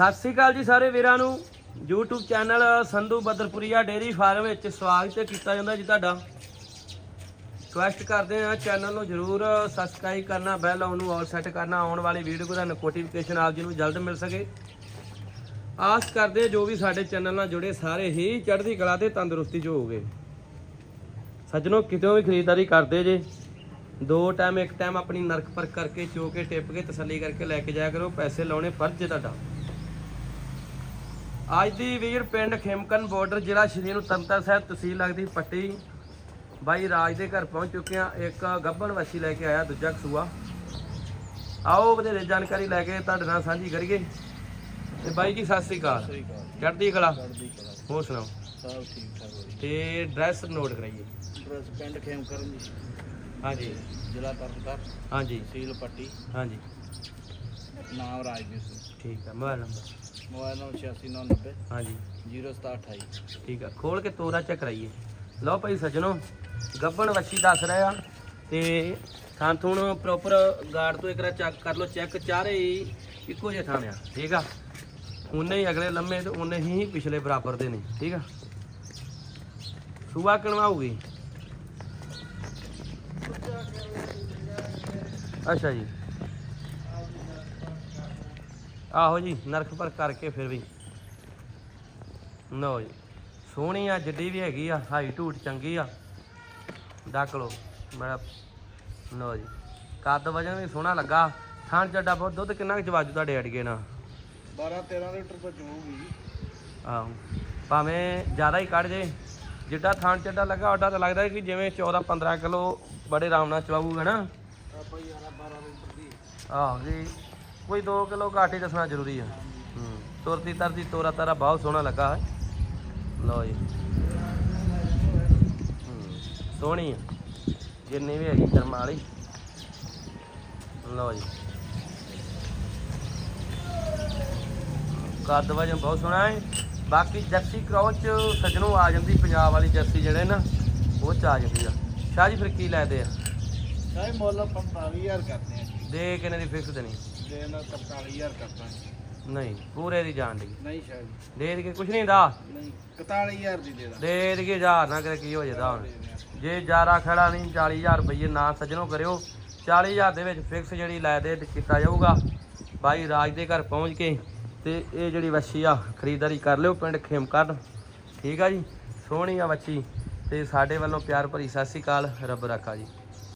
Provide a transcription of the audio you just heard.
ਸਤਿ ਸ੍ਰੀ ਅਕਾਲ ਜੀ ਸਾਰੇ ਵੀਰਾਂ ਨੂੰ। YouTube channel Sandhu Badarpuria dairy farm ਵਿੱਚ ਸਵਾਗਤ ਕੀਤਾ ਜਾਂਦਾ ਜੀ ਤੁਹਾਡਾ। ਰਿਕੁਐਸਟ ਕਰਦੇ ਆ ਚੈਨਲ ਨੂੰ ਜਰੂਰ ਸਬਸਕ੍ਰਾਈਬ ਕਰਨਾ ਬੈਲ ਆਨ ਨੂੰ ਆਲ ਸੈੱਟ ਕਰਨਾ, ਆਉਣ ਵਾਲੀ ਵੀਡੀਓ ਦਾ ਨੋਟੀਫਿਕੇਸ਼ਨ ਆਪ ਜੀ ਨੂੰ ਜਲਦ ਮਿਲ ਸਕੇ। ਆਸ ਕਰਦੇ ਜੋ ਵੀ ਸਾਡੇ ਚੈਨਲ ਨਾਲ ਜੁੜੇ ਸਾਰੇ ਹੀ ਚੜ੍ਹਦੀ ਕਲਾ ਤੇ ਤੰਦਰੁਸਤੀ ਚ ਹੋਗੇ ਸੱਜਣੋ ਕਿਤੋਂ ਵੀ ਖਰੀਦਦਾਰੀ ਕਰਦੇ ਜੇ। ਦੋ ਟਾਈਮ ਇੱਕ ਟਾਈਮ ਆਪਣੀ ਨਰਕ ਪਰ ਕਰਕੇ ਚੋ ਕੇ ਟਿੱਪ ਕੇ ਤਸੱਲੀ ਕਰਕੇ ਲੈ ਕੇ ਜਾਇਆ ਕਰੋ, ਪੈਸੇ ਲਾਉਣੇ ਫਰਜ਼ ਜੇ ਤੁਹਾਡਾ। ਅੱਜ ਦੀ ਵੀਰ ਪਿੰਡ ਖੇਮਕਨ ਬਾਰਡਰ ਜ਼ਿਲ੍ਹਾ ਸ਼੍ਰੀ ਨੂੰ ਤੰਤਰ ਸਾਹਿਬ ਤਹਿਸੀਲ ਲੱਗਦੀ ਪੱਟੀ। ਬਾਈ ਰਾਜ ਦੇ ਘਰ ਪਹੁੰਚ ਚੁੱਕੇ ਆ ਇੱਕ ਗੱਬਣ ਵੱਛੀ ਲੈ ਕੇ ਆਇਆ ਦੂਜਾ ਕਸੂਆ। ਆਓ ਵਧੇਰੇ ਜਾਣਕਾਰੀ ਲੈ ਕੇ ਤੁਹਾਡੇ ਨਾਲ ਸਾਂਝੀ ਕਰੀਏ। ਤੇ ਬਾਈ ਜੀ ਸਤਿ ਸ੍ਰੀ ਅਕਾਲ। ਚੜ੍ਹਦੀ ਕਲਾ? ਹੋਰ ਸੁਣਾਓ? ਸਭ ਠੀਕ ਤੇ ਐਡਰੈਸ ਨੋਟ ਕਰਾਈਏ। ਪਿੰਡ ਖੇਮ ਕਰਨ ਜੀ। ਹਾਂਜੀ। ਜ਼ਿਲ੍ਹਾ ਤਰਨਤਾਰਨ। ਹਾਂਜੀ। ਤਹਿਸੀਲ ਪੱਟੀ। ਹਾਂਜੀ। ਨਾਮ ਰਾਜਵੀਰ ਸਿੰਘ ਠੀਕ ਆ ਮੋਬਾਈਲ ਨੰਬਰ? ਮੋਬਾਈਲ ਨੰਬਰ 8690 ਹਾਂਜੀ। 0728 ਠੀਕ ਆ ਖੋਲ ਕੇ ਤੋਰਾ ਚੈੱਕ ਕਰਾਈਏ। ਲਓ ਭਾਈ ਸੱਜਣੋ ਗੱਬਣ ਵੱਛੀ ਦੱਸ ਰਿਹਾ ਆ ਤੇ ਥਾਂ ਥੂਣ ਪ੍ਰੋਪਰ ਗਾਰਡ ਤੋਂ ਇੱਕ ਵਾਰ ਚੈੱਕ ਕਰ ਲਓ ਚੈੱਕ ਚਾਰੇ ਹੀ ਇੱਕੋ ਜਿਹੇ ਥਾਂ ਆ ਠੀਕ ਆ? ਉਨੇ ਹੀ ਅਗਲੇ ਲੰਮੇ ਤੇ ਉਨੇ ਹੀ ਪਿਛਲੇ ਬਰਾਬਰ ਦੇ ਨੇ ਠੀਕ ਆ? ਸੁਬਾ ਕਣਵਾਉਗੀ ਅੱਛਾ ਜੀ। ਆਹੋ ਜੀ ਨਰਖ ਪਰ ਕਰਕੇ ਫਿਰ ਵੀ। ਲਓ ਜੀ ਸੋਹਣੀ ਆ ਜਿੱਡੀ ਵੀ ਹੈਗੀ ਆ ਹਾਈ ਢੂਟ ਚੰਗੀ ਆ। ਡੱਕ ਲਓ ਮੈਂ ਲਓ ਜੀ ਕੱਦ ਵਜਨ ਵੀ ਸੋਹਣਾ ਲੱਗਾ। ਥਾਣ ਚੱਡਾ ਬਹੁਤ ਦੁੱਧ ਕਿੰਨਾ ਕੁ ਚਵਾਜੂ ਤੁਹਾਡੇ ਅੜੀਏ ਨਾ 12 13 ਲੀਟਰ ਤੋਂ ਚੋਊਗੀ ਆਹੋ ਭਾਵੇਂ ਜ਼ਿਆਦਾ ਹੀ ਕੱਢ ਜੇ ਜਿੱਡਾ ਥਾਣ ਚੱਡਾ ਲੱਗਾ ਓਡਾ ਤਾਂ ਲੱਗਦਾ ਕਿ ਜਿਵੇਂ 14 15 ਕਿਲੋ ਬੜੇ ਆਰਾਮ ਨਾਲ ਚਵਾਊਗਾ ਨਾ। ਆਪਾਂ 11 12 ਲੀਟਰ ਦੀ। ਆਹੋ ਜੀ। ਕੋਈ 2 ਕਿਲੋ ਘੱਟ ਹੀ ਦੱਸਣਾ ਜ਼ਰੂਰੀ ਆ। ਹੂੰ ਤੁਰਦੀ ਤਰਦੀ ਤੋਰਾ ਤਾਰਾ ਬਹੁਤ ਸੋਹਣਾ ਲੱਗਾ ਹੈ ਲਓ ਜੀ। ਹੂੰ, ਸੋਹਣੀ ਆ। ਜਿੰਨੀ ਵੀ ਹੈਗੀ ਕਰਮ ਵਾਲੀ। ਲਓ ਜੀ। ਕੱਦ ਵਜਨ ਬਹੁਤ ਸੋਹਣਾ ਹੈ। ਬਾਕੀ ਜਰਸੀ ਕ੍ਰੋਚ ਸੱਜਣੋਂ ਆ ਜਾਂਦੀ, ਪੰਜਾਬ ਵਾਲੀ ਜਰਸੀ ਜਿਹੜੇ ਨਾ, ਉਹ ਚ ਆ ਜਾਂਦੀ ਆ। ਸ਼ਾਹ ਜੀ, ਫਿਰ ਕੀ ਲੈਦੇ ਆ? ਸਾਈ ਮੁੱਲ 45000 ਕਰਦੇ ਆ ਦੇ ਕਿੰਨੇ ਦੀ ਫਿਕਸ ਦੇਣੀ। ਦੇ ਨਾਲ 45000 ਕਰਦਾ ਜੀ। ਨਹੀਂ ਪੂਰੇ ਦੀ ਜਾਣ ਦੀ ਨਹੀਂ ਸ਼ਾਹ ਜੀ ਦੇ ਦੇ ਕੇ ਕੁਛ ਨਹੀਂ ਦਾ ਨਹੀਂ 41000 ਦੀ ਦੇ ਦਾਂ ਦੇ ਦੇ ਕੇ ਹਜ਼ਾਰ ਨਾ ਕਰੇ ਕੀ ਹੋ ਜਾਂਦਾ ਹੁਣ ਜੇ ਜਾਰਾ ਖੜਾ ਨਹੀਂ 40000 ਰੁਪਏ ਨਾ ਸੱਜਣੋ ਕਰਿਓ 40000 ਦੇ ਵਿੱਚ ਫਿਕਸ ਜਿਹੜੀ ਲੈ ਦੇ ਕੀਤਾ ਜਾਊਗਾ। ਬਾਈ ਰਾਜ ਦੇ ਘਰ ਪਹੁੰਚ ਕੇ ਤੇ ਇਹ ਜਿਹੜੀ ਵੱਛੀ ਆ ਖਰੀਦਦਾਰੀ ਕਰ ਲਿਓ ਪਿੰਡ ਖੇਮਕਰਨ। ਠੀਕ ਆ ਜੀ? ਸੋਹਣੀ ਆ ਵੱਛੀ। ਤੇ ਸਾਡੇ ਵੱਲੋਂ ਪਿਆਰ ਭਰੀ ਸਤਿ ਸ੍ਰੀ ਅਕਾਲ ਰੱਬ ਰੱਖਾ ਜੀ।